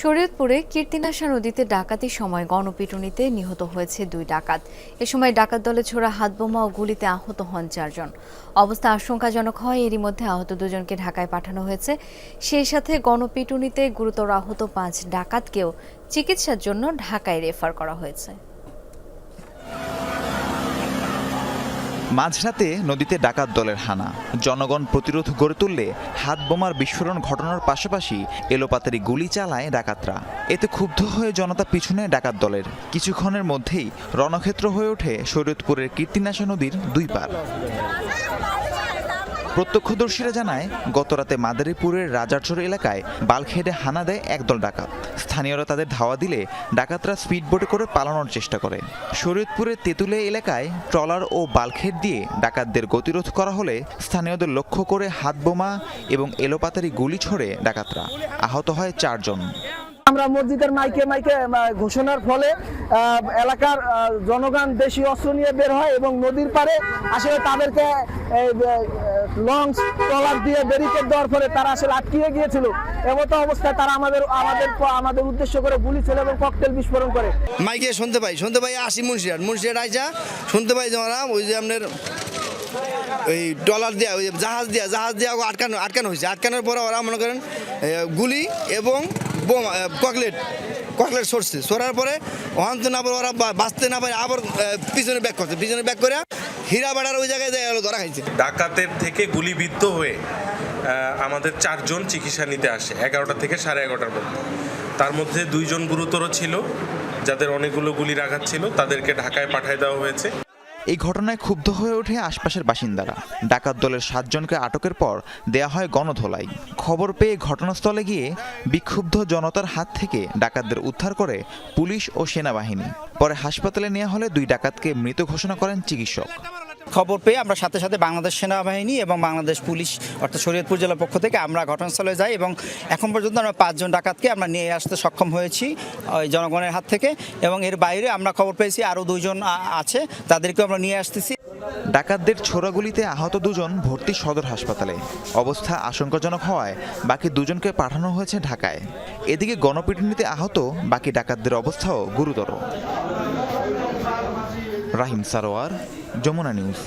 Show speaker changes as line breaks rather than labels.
শরীয়তপুরে কীর্তিনাশা নদীতে ডাকাতির সময় গণপিটুনিতে নিহত হয়েছে দুই ডাকাত। এ সময় ডাকাত দলে ছোড়া হাতবোমা ও গুলিতে আহত হন চারজন। অবস্থা আশঙ্কাজনক হয় এরই মধ্যে আহত দুজনকে ঢাকায় পাঠানো হয়েছে। সেই সাথে গণপিটুনিতে গুরুতর আহত পাঁচ ডাকাতকেও চিকিৎসার জন্য ঢাকায় রেফার করা হয়েছে।
মাঝরাতে নদীতে ডাকাত দলের হানা। জনগণ প্রতিরোধ গড়ে তুললে হাত বোমার বিস্ফোরণ ঘটনার পাশাপাশি এলোপাতারি গুলি চালায় ডাকাতরা। এতে ক্ষুব্ধ হয়ে জনতা পিছনে ডাকাত দলের। কিছুক্ষণের মধ্যেই রণক্ষেত্র হয়ে ওঠে শরীয়তপুরের কীর্তিনাশা নদীর দুই পার। প্রত্যক্ষদর্শীরা জানায়, গতরাতে মাদারীপুরের রাজারচর এলাকায় বালখেডে হানা দেয় একদল ডাকাত। স্থানীয়রা তাদের ধাওয়া দিলে ডাকাতরা স্পিডবোটে করে পালানোর চেষ্টা করে। শরীয়তপুরের তেঁতুলে এলাকায় ট্রলার ও বালখেড দিয়ে ডাকাতদের গতিরোধ করা হলে স্থানীয়দের লক্ষ্য করে হাত বোমা এবং এলোপাতারি গুলি ছড়ে ডাকাতরা। আহত হয় চারজন।
আমরা মসজিদের মাইকে মাইকে ঘোষণার ফলে এলাকার জনগণ বেশি অস্ত্র নিয়ে বের হয় এবং নদীর পাড়ে আসলে তাদেরকে লঞ্চ, ট্রলার দিয়ে ব্যারিকেড দেওয়ার ফলে তারা আসলে আটকিয়ে গিয়েছিল। এমতো অবস্থায় তারা আমাদের আমাদের আমাদের উদ্দেশ্য করে গুলি ছিল এবং ককটেল বিস্ফোরণ করে।
মাইকে শুনতে পাই শুনতে পাই আসি মুন্সিয়ার মুন্সিয়ার আইসা, শুনতে পাই আমরা ওই যে আপনার ওই ডলার দেওয়া ওই জাহাজ দেওয়া জাহাজ দেওয়া আটকানো আটকানো হয়েছে। আটকানোর পরে ওরা মনে করেন গুলি এবং বোমা ককলেট ককলেট সরছে। সরার পরে অহান্ত না পারে ওরা বাঁচতে না পারে, আবার পিছনে ব্যাক করছে। পিছনে ব্যাক করে হীরা বাড়ার ওই জায়গায় যায় ধরা খাইছে।
ডাকাতের থেকে গুলিবিদ্ধ হয়ে আমাদের চারজন চিকিৎসা নিতে আসে, এগারোটা থেকে সাড়ে এগারোটার মধ্যে। তার মধ্যে দুইজন গুরুতর ছিল, যাদের অনেকগুলো গুলির আঘাত ছিল, তাদেরকে ঢাকায় পাঠায় দেওয়া হয়েছে।
এই ঘটনায় ক্ষুব্ধ হয়ে ওঠে আশপাশের বাসিন্দারা। ডাকাত দলের সাতজনকে আটকের পর দেয়া হয় গণধোলাই। খবর পেয়ে ঘটনাস্থলে গিয়ে বিক্ষুব্ধ জনতার হাত থেকে ডাকাতদের উদ্ধার করে পুলিশ ও সেনাবাহিনী। পরে হাসপাতালে নেওয়া হলে দুই ডাকাতকে মৃত ঘোষণা করেন চিকিৎসক।
খবর পেয়ে আমরা সাথে সাথে বাংলাদেশ সেনাবাহিনী এবং বাংলাদেশ পুলিশ অর্থাৎ শরীয়তপুর জেলার পক্ষ থেকে আমরা ঘটনাস্থলে যাই এবং এখন পর্যন্ত আমরা পাঁচজন ডাকাতকে আমরা নিয়ে আসতে সক্ষম হয়েছি, ওই জনগণের হাত থেকে এবং এর বাইরে আমরা খবর পেয়েছি আরও দুজন আছে, তাদেরকেও আমরা নিয়ে আসতেছি।
ডাকাতদের ছোড়াগুলিতে আহত দুজন ভর্তি সদর হাসপাতালে। অবস্থা আশঙ্কাজনক হওয়ায় বাকি দুজনকে পাঠানো হয়েছে ঢাকায়। এদিকে গণপিটুনিতে আহত বাকি ডাকাতদের অবস্থাও গুরুতর। রাহিম সারোয়ার যমুনা নিউজ